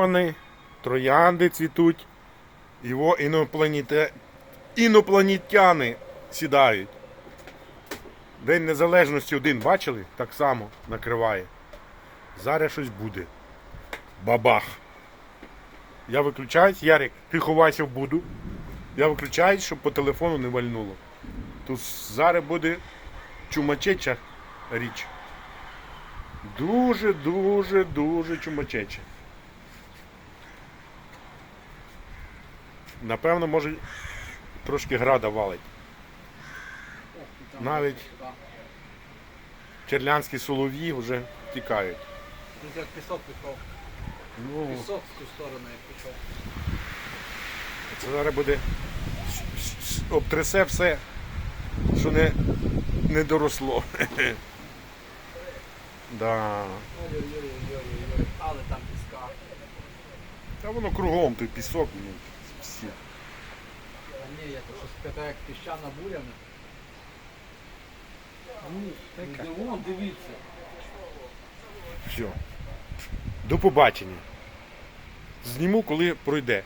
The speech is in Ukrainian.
вони, троянди цвітуть, його інопланете... інопланетяни сідають. День Незалежності один бачили? Так само накриває. Зараз щось буде. Бабах. Я виключаюсь, Ярик, ти ховайся в буду. Я виключаюсь, щоб по телефону не вальнуло. Тут зараз буде чумачеча річ. Дуже, дуже, дуже чумачеча. Напевно, може трошки града валить. Навіть черлянські солов'ї вже тікають. Тут як пісок пішов. Ну, Пісок в ту сторону як пішов. це зараз буде обтрясе все, що не, не доросло. да. Але там піска. Та воно кругом той пісок. Ну. А ні, я то щось така як піщана буряна. Ну, вон, дивіться. Все. До побачення. Зніму, коли пройде.